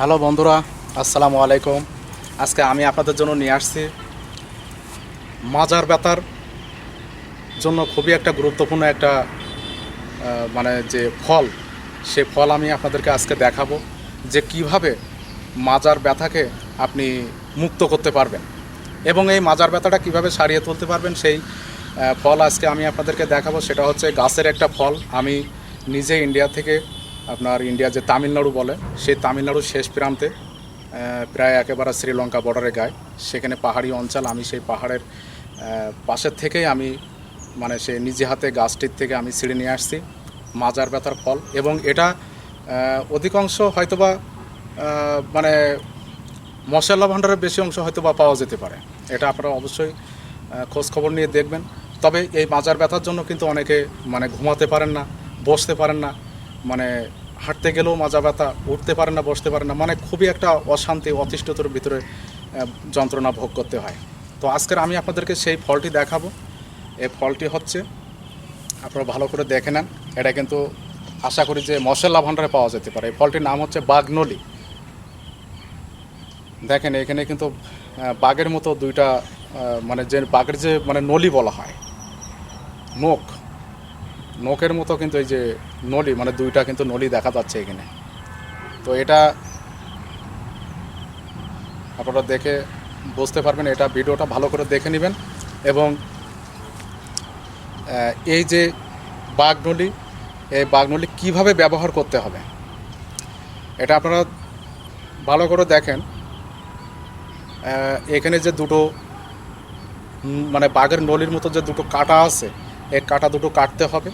Hello বন্ধুরা, আসসালামু আলাইকুম। আজকে আমি আপনাদের জন্য নিয়ে আসছি মাজার ব্যথার জন্য খুবই একটা গুরুত্বপূর্ণ একটা মানে যে ফল, সে ফল আমি আপনাদেরকে আজকে দেখাবো যে কীভাবে মাজার ব্যথাকে আপনি মুক্ত করতে পারবেন এবং এই মাজার ব্যথাটা কীভাবে সারিয়ে তুলতে পারবেন সেই ফল আজকে আমি আপনাদেরকে দেখাবো। সেটা হচ্ছে গাছের একটা ফল। আমি নিজে ইন্ডিয়া থেকে আপনার ইন্ডিয়া যে তামিলনাড়ু বলে, সেই তামিলনাড়ুর শেষ প্রান্তে প্রায় একেবারে শ্রীলঙ্কা বর্ডারে গায়। সেখানে পাহাড়ি অঞ্চল, আমি সেই পাহাড়ের পাশের থেকেই আমি মানে সে নিজে হাতে গাছটির থেকে আমি ছিঁড়ে নিয়ে আসছি, মাজার ব্যথার ফল। এবং এটা অধিকাংশ হয়তোবা মানে মশলা ভাণ্ডারের বেশি অংশ হয়তো বা পাওয়া যেতে পারে। এটা আপনারা অবশ্যই খোঁজ খবর নিয়ে দেখবেন। তবে এই মাজার ব্যথার জন্য কিন্তু অনেকে মানে ঘুমাতে পারেন না, বসতে পারেন না। মানে হাঁটতে গেলেও মাজা ব্যথা, উঠতে পারেন না, বসতে পারেন না মানে খুবই একটা অশান্তি, অতিষ্ঠতর ভিতরে যন্ত্রণা ভোগ করতে হয়। তো আজকের আমি আপনাদেরকে সেই ফলটি দেখাবো। এই ফলটি হচ্ছে, আপনারা ভালো করে দেখে নেন। এটা কিন্তু আশা করি যে মশলা ভাণ্ডারে পাওয়া যেতে পারে। এই ফলটির নাম হচ্ছে বাগনলি। দেখেন, এখানে কিন্তু বাঘের মতো দুইটা মানে যে বাঘের যে মানে নলি বলা হয় নোক নোকের মতো কিন্তু এই যে নলি মানে দুইটা কিন্তু নলি দেখা যাচ্ছে এখানে। তো এটা আপনারা দেখে বুঝতে পারবেন, এটা ভিডিওটা ভালো করে দেখে নেবেন এবং এই যে বাঘনলি এই বাঘনলি কীভাবে ব্যবহার করতে হবে? এটা আপনারা ভালো করে দেখেন। এখানে যে দুটো মানে বাঘের নলির মতো যে দুটো কাটা আছে, এই কাটা দুটো কাটতে হবে।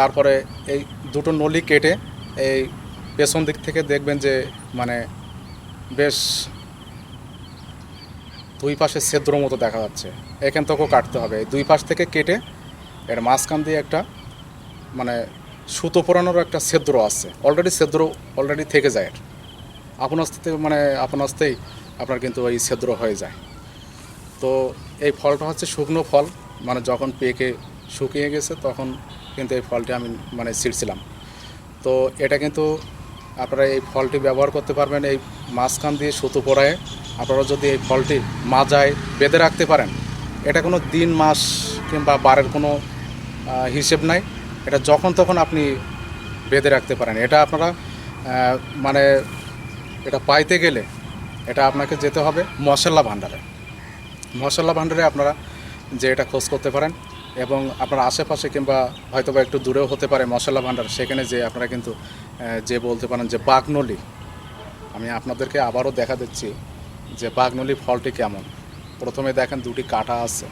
তারপরে এই দুটো নলি কেটে এই পেছন দিক থেকে দেখবেন যে মানে বেশ দুই পাশে ছেদ্র মতো দেখা যাচ্ছে। এখান থেকেও কাটতে হবে। দুই পাশ থেকে কেটে এর মাঝখান দিয়ে একটা মানে সুতো পরানোর একটা ছেদ্র আছে। অলরেডি ছেদ্র অলরেডি থেকে যায় এর। আপন আস্তে মানে আপন আস্তেই আপনার কিন্তু ওই ছেদ্র হয়ে যায়। তো এই ফলটা হচ্ছে শুকনো ফল। মানে যখন পেকে শুকিয়ে গেছে তখন কিন্তু এই ফলটি আমি মানে ছিঁড়ছিলাম। তো এটা কিন্তু আপনারা এই ফলটি ব্যবহার করতে পারবেন এই মাঝখান দিয়ে সুতো পরায়। আপনারা যদি এই ফলটি মাজায় বেঁধে রাখতে পারেন, এটা কোনো দিন, মাস কিংবা বারের কোনো হিসেব নাই। এটা যখন তখন আপনি বেঁধে রাখতে পারেন। এটা আপনারা মানে এটা পাইতে গেলে এটা আপনাকে যেতে হবে মশলা ভাণ্ডারে। মশলা ভাণ্ডারে আপনারা যে এটা খোঁজ করতে পারেন। এবং আপনার আশেপাশে কিংবা হয়তো বা একটু দূরেও হতে পারে মশলা ভাণ্ডার, সেখানে যে আপনারা কিন্তু যে বলতে পারেন যে বাঘনলি আমি আপনাদেরকে আবারও দেখা দিচ্ছি যে বাঘনলি ফলটি কেমন। প্রথমে দেখেন দুটি কাটা আছে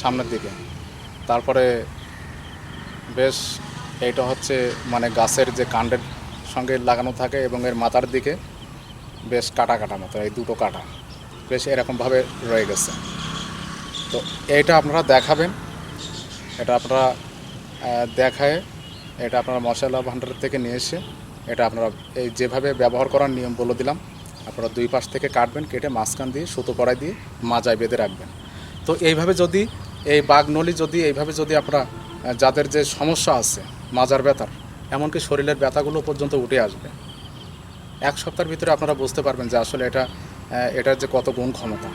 সামনের দিকে। তারপরে বেশ এইটা হচ্ছে মানে গাছের যে কাণ্ডের সঙ্গে লাগানো থাকে এবং এর মাথার দিকে বেশ কাটা কাটা মতো এই দুটো কাটা। বেশ এরকমভাবে রয়ে গেছে। তো এইটা আপনারা দেখাবেন। এটা আপনারা দেখায় এটা আপনারা মশলা ভাণ্ডার থেকে নিয়ে এসে এটা আপনারা এই যেভাবে ব্যবহার করার নিয়ম বলে দিলাম, আপনারা দুই পাশ থেকে কাটবেন, কেটে মাঝখান দিয়ে, সুতো পড়াই দিয়ে মাজায় বেঁধে রাখবেন। তো এইভাবে যদি, এই বাঘনলি যদি, এইভাবে যদি আপনারা যাদের যে সমস্যা আছে, মাজার ব্যথার, এমনকি শরীরের ব্যথাগুলো পর্যন্ত উঠে আসবে। এক সপ্তাহের ভিতরে আপনারা বুঝতে পারবেন যে আসলে এটা এটার যে কত গুণ ক্ষমতা।